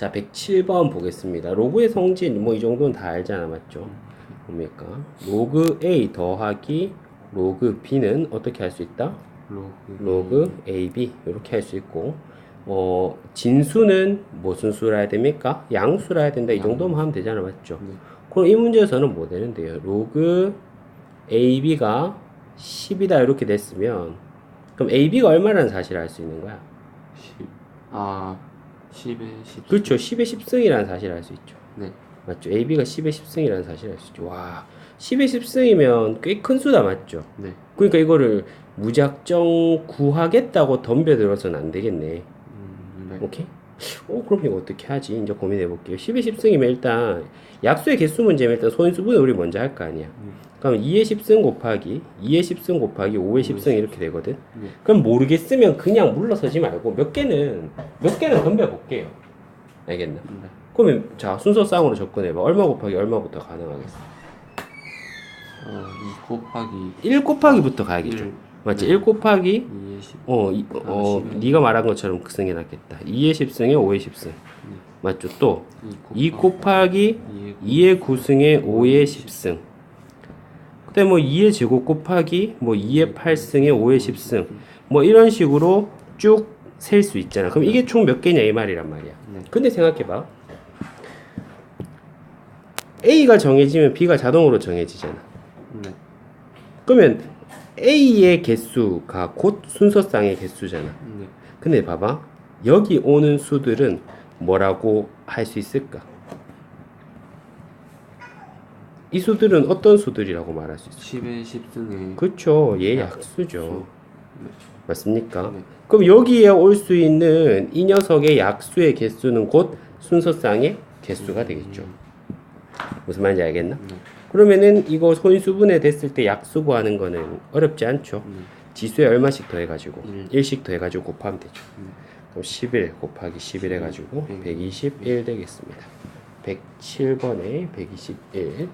자, 107번 보겠습니다. 로그의 성질 뭐 이 정도는 다 알잖아, 맞죠? 뭡니까? 로그 A 더하기 로그 B는 어떻게 할 수 있다? 로그 로그 AB 이렇게 할 수 있고 어 진수는 무슨 수라 해야 됩니까? 양수라 해야 된다. 이 정도만 하면 되잖아, 맞죠? 네. 그럼 이 문제에서는 뭐 되는데요? 로그 AB가 10이다 이렇게 됐으면 그럼 AB가 얼마라는 사실을 알 수 있는 거야? 10. 아 10에 10. 그렇죠. 10의 10승이라는 사실을 알수 있죠. 네. 맞죠? AB가 10의 10승이라는 사실을 알수 있죠. 와, 10의 10승이면 꽤 큰 수다, 맞죠? 네. 그러니까 이거를 무작정 구하겠다고 덤벼들어서는 안 되겠네. 음, 네. 오케이? 어, 그럼 이거 어떻게 하지? 이제 고민해 볼게요. 10의 10승이면 일단 약수의 개수 문제면 일단 소인수분을 우리 먼저 할 거 아니야. 그럼 2의 10승 곱하기 2의 10승 곱하기 5의 10승 이렇게 되거든. 네. 그럼 모르겠으면 그냥 물러서지 말고 몇 개는 몇 개는 덤벼 볼게요. 알겠나? 네. 그러면 자 순서 쌍으로 접근해 봐. 얼마 곱하기 얼마부터 가능하겠어? 어, 2 곱하기 1 곱하기부터 가야겠죠. 1 맞지? 네. 1 곱하기 2에 10. 어, 이, 어, 아, 네가 말한 것처럼 극성해 놨겠다. 2의 10승에 5의 10승. 맞죠? 또 2 곱하기 2에 2의 9승에 5의 10승. 그다음에 뭐 2의 제곱 곱하기 뭐 2의 8승에 5의 10승. 뭐 이런 식으로 쭉 셀 수 있잖아. 그럼 이게 총 몇 개냐 이 말이란 말이야. 네. 근데 생각해 봐. A가 정해지면 B가 자동으로 정해지잖아. 네. 그러면 A의 개수가 곧 순서쌍의 개수잖아. 네. 근데 봐봐. 여기 오는 수들은 뭐라고 할 수 있을까? 이 수들은 어떤 수들이라고 말할 수 있어? 10에 10승에 그렇죠. 얘 약수죠. 네. 맞습니까? 네. 그럼 여기에 올 수 있는 이 녀석의 약수의 개수는 곧 순서쌍의 개수가 되겠죠. 무슨 말인지 알겠나? 네. 그러면은 이거 소인수분해 됐을 때 약수 구하는 거는 어렵지 않죠. 네. 지수에 얼마씩 더해가지고 일. 1씩 더해가지고 곱하면 되죠. 음. 그럼 11 곱하기 11 해가지고 백. 121 되겠습니다. 107번에 121